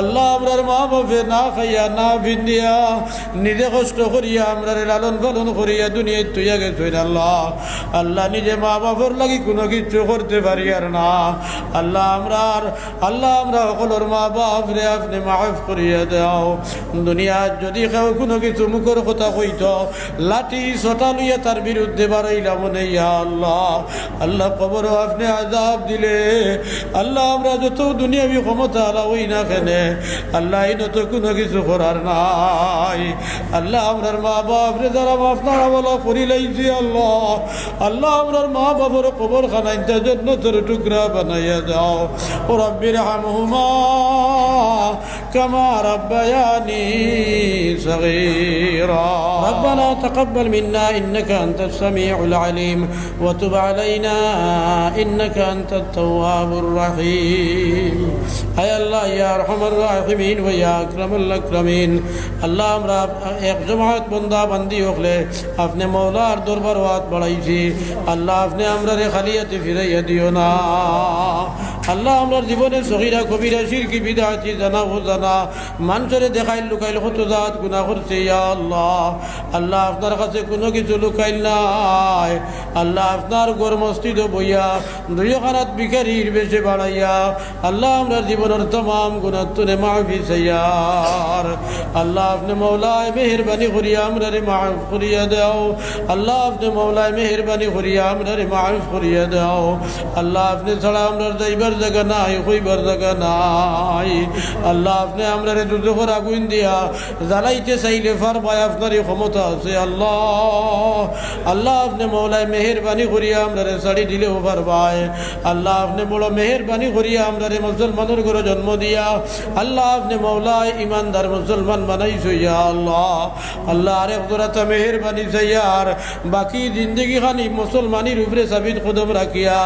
আল্লাহ আমরার মা বাপে না খাইয়া, না ভিন্দিয়া, নিজে কষ্ট করিয়া আমরার লালন পালন করিয়া দুনিয়ায় তুইয়া গেছেন আল্লাহ। আল্লাহ নিজে মা বাপর লাগি কোনো কিছু করতে পারি আর না। আল্লাহ আমরার, আল্লাহ আমরা সকলের মা বাপ রে আপনি মাফ করিয়া দাও। দুনিয়ার যদি কেউ কোনো কিছু মুখর কথা কইত, লাঠি সটা লইয়া তার বিরুদ্ধে বাড়াইলাম ইয়া আল্লাহ। আল্লাহ কবর আপনি আজাব দিলে। আল্লাহ আমরা যত দুনিয়াবি ক্ষমতা আলা ওই না কেনে জন্যে আল্লাহ ইনত কোনো কিছু করার নাই। আল্লাহ আমরার মা বাপরে যারা আপনারা বলো ফুরি লাইছি আল্লাহ। আল্লাহ আমরার মা বাবার কবর খানাই তার জন্য তোর টুকরা বানাইয়া যাও ও রব্বির হামহুমা, কামা রব্বায়ানি সগীরা। ربنا تقبل منا إنك أنت السميع العليم وتب علينا إنك أنت التواب الرحيم أي الله يا أرحم الراحمين ويا أكرم الأكرمين الله আমরা এক জমাত বন্দা বান্দি হলে আপনি মৌলার দরবার হাত বাড়াইছি আল্লাহ আপনি আমরা রে খালিয়াতে ফিরাইয়া দিও না আল্লাহ আমার জীবনে সহিরা কবিরা শিরকি বিদাতি জানা জানা। মানুষরে দেখাইল, লুকাইল কত জাত গুণা করছে আল্লাহ। আল্লাহ আপনার কাছে কোনো কিছু লুকাইল নাই। আল্লাহ আপনার গর মসজিদ বইয়া দুই খানাত বিকারির বেশে বাড়াইয়া আল্লাহ আমার জীবনের তমাম গুণাত্তনে মাহফি সৈয়ার আল্লাহ আপনি মৌলায় মেহরবানি করিয়া আমরা রে মাফ করিয়া দাও। আল্লাহ আপনি মৌলায় মেহরবানি করিয়া আমরা রে মাফ করিয়া দাও। আল্লাহ আপনি ছাড়া আমরা যাইবার জায়গা নাই, হইবার জায়গা নাই। আল্লাহ আপনি আমরা দুজোর আগুন দিয়া জ্বালাইতে চাইলে ফারবাই আপনারই ক্ষমতা আছে, আল্লাহ। আল্লাহ আপনি মৌলায় মেহরবানি করিয়া আমরা শাড়ি দিলেও পারবাই আল্লাহ আপনি বড় মেহরবানি করিয়া আমরা মুসলমানের ঘরে জন্ম দিয়া আল্লাহ আপনি মৌলায় ইমানদার মুসলমান বানাইছো, ইয়া আল্লাহ। আল্লাহ আরেক দোরাতা মেহরবানি চাইয়ার বাকি জিন্দগি খানি মুসলমানির উপরে সাবিত কদম রাখিয়া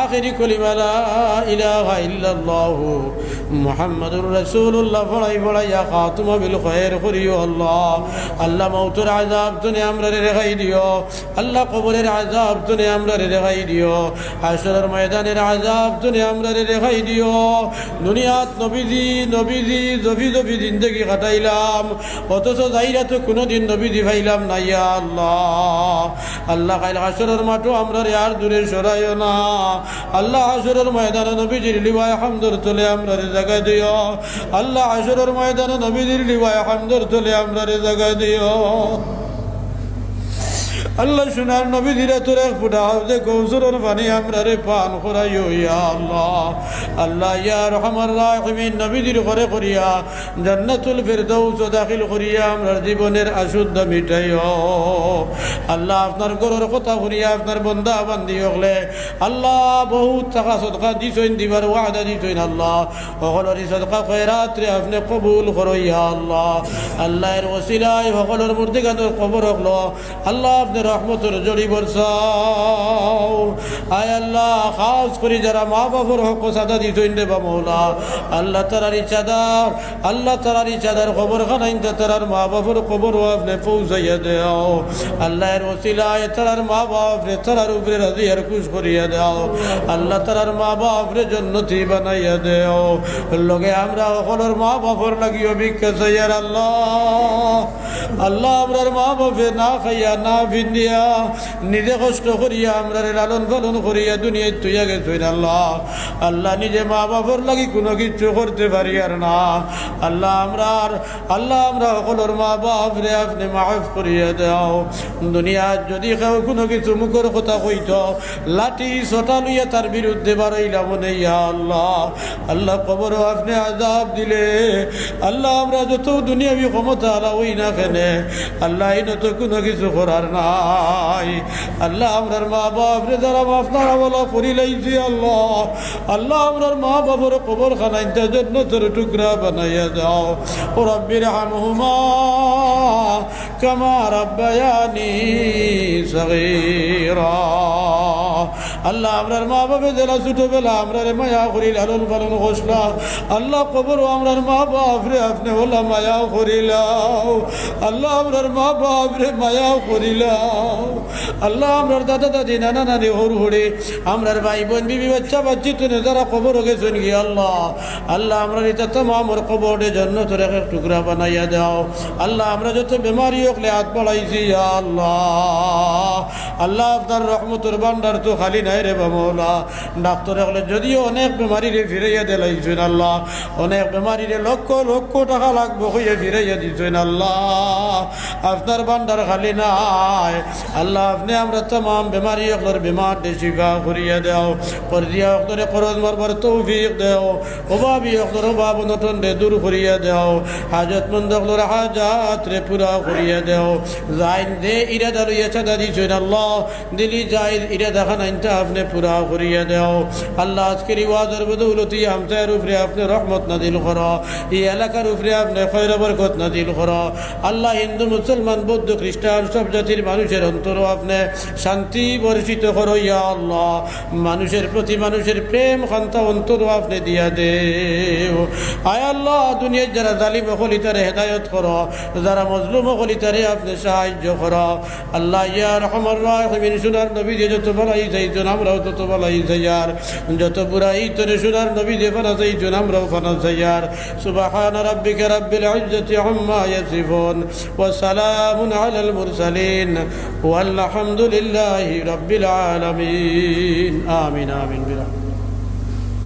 আখেরি কলিমালা আল্লাহ। দুনিয়াত জফি জিন্দগি কাটাইলাম। অথচ যাইরা তো কোনোদিন নবীজি ভাইলাম না, ইয়া আল্লাহ। আল্লাহ কাইল মাঠও আমরা আর দূরে সরাইও না। আল্লাহ হাসরের ময়দানে নবীজির লিবায় হামদর তোলে আমরা রে জায়গা দিও। আল্লাহ আসরের ময়দানে নবীজির লিবায় হামদর তোলে আমরা রে জায়গা দিও। আল্লাহ সোনার নবী ধীরে তোরে ফুটা হাউজে কৌসুরের পানি আমরা রে পান করাইও, ইয়া আল্লাহ। আল্লাহ, ইয়া রহমান করে করিয়া জান্নাতুল ফেরদৌস দাখিল করিয়া জীবনের আল্লাহ, আপনার কথা করিয়া আপনার বন্দা বান্দি হলে আল্লাহ বহুত টাকা সদকা দিছইন দিবার ওয়াদা দিছইন আল্লাহ। সকলের সদকা খয়রাত্রে আপনি কবুল করো, ইয়া আল্লাহ। আল্লাহর ওসিলায় সকলের মূর্তি গানের খবর হলো। আল্লাহ, আপনি রহমতের জড়ি বরসাও আয় আল্লাহ, খাস করি যারা মা বাবার হক সাদা দিছইন রে মৌলা। আল্লাহ তারার ইচ্ছাদার আল্লাহ তারার ইচ্ছাদার খবর খানাইন তারার মা বাবার খবর আপনি পৌঁছাইয়া দেও। আল্লাহর ওসিলায় মা উপরে খুশ করিয়া দাও। আল্লাহ মা জন্নতি বানাইয়া দেও। লগে আমরা সকলের মা বাপর লাগিও ভিক্ষা আল্লাহ। আল্লাহ আমরার মা বাপে না খাইয়া না ভিন্দিয়া নিজে কষ্ট করিয়া আমরা লালন পালন করিয়া দুনিয়ায় তুইয়া গেছেন আল্লাহ। আল্লাহ নিজে মা বাপর লাগি কোনো কিছু করতে পারি আর না। আল্লাহ আমরার, আল্লাহ আমরা সকলের মা বাপ রে আপনি মাফ করিয়া দাও। দুনিয়ার যদি কেউ কোনো কিছু মুখের কথা কইত, লাঠি সটা লইয়া তার বিরুদ্ধে বাড়াইলাম ইয়া আল্লাহ। আল্লাহ কবর আপনি আজাব দিলে। আল্লাহ আমরা যত দুনিয়াবি ক্ষমতা আলা ওই না কেনে, আল্লাহ এই তো কোনো কিছু করার নাই। আল্লাহ আপনার মা বাপরে যারা আপনারা বলা ফুরি আল্লাহ। আল্লাহ আপনার মা বাবার কবর খানাইতে জন্য তোর টুকরা বানাইয়া যাও ও রব্বির হামহুমা কামা রব্বায়ানি সগীরা। আল্লাহ আমরার মা বাপে জেলা ছোটবেলা আমরার মায়া করি, লালন পালন করছিলা আল্লাহ কবর আমরার মা বাপ রে আপনি ওলা মায়া করিলাও আল্লাহ আমরার মা বাপ রে মায়া করিলাও আল্লাহ আমরার দাদা দাদি, নানা নানি, হর হরে, আমরার ভাই বোন বিবি, বাচ্চা, বাচ্চি, তুনে যারা কবর গেছেন গিয়ে আল্লাহ। আল্লাহ আমরা এটা তোমার কবরে জন্য তোর এক টুকরা বানাইয়া দাও। আল্লাহ আমরা যত বেমারি হকলে হাত বাড়াইছি আল্লাহ। আল্লাহ আপনার রহমতের ভান্ডার তো খালি নাই রে বামলা ডাক্তার হলে যদিও অনেক বেমারি রে ফিরাইয়া দিলাইছেন আল্লাহ, অনেক বেমারি রে লক্ষ লক্ষ টাকা লাগবো হইয়া ফিরাইয়া দিছেন আল্লাহ। আপনার ভান্ডার খালি নাই। আল্লাহ, আপনি আমরা তমাম বেমারি হকলের বেমার শিফা করিয়া দেও, পরদিয়া হকলরে খরচ মারবার তৌফিক দেও, অভাবী হকলর অভাব নটন রে দূর করিয়া দেও, হাজতমন্দ হকলর হাজাত রে পুরা করিয়া দেও। যাইন দে, ইরাদা লইয়া চাঁদা দিছেন আল্লাহ। দিলি যাই ইরাদা খানাইনটা আপনি পুরা করিয়া দেও। আল্লাহ আজকের ইওয়াজের বদৌলতি আমতার উপরে আপনি রহমত নাদিল কর। এই এলাকার উপরে আপনি খৈর বরকত নাদিল কর। আল্লাহ হিন্দু, মুসলমান, বৌদ্ধ, খ্রিস্টান সব জাতির মানুষের অন্তর আপনি শান্তি বর্ষিত করো ইয়া আল্লাহ। মানুষের প্রতি মানুষের প্রেম খান্তা অন্তর আপনি দিয়া দে আয় আল্লাহ, দুনিয়ার যারা জালিম হলিতারে হেদায়ত করো। যারা মজলুম হলিতারে আপনি সাহায্য করো। আল্লাহ ইয়া রহমান রাহিমিন সোনার নবী দিয়ে যত বলাই যাইছেন আমরাও তত বালাই সাইয়ার যত বুড়াই তরে সুরার নবী যে ফানা সাইতুন আমরাও ফানা সাইয়ার সুবাহান রাব্বিকা রাব্বিল ইজ্জতি আম্মা ইয়াসিফুন ওয়া সালামুন আলাল মুরসালিন। ওয়াল হামদুলিল্লাহি রাব্বিল আলামিন। আমিন আমিন বিরাহ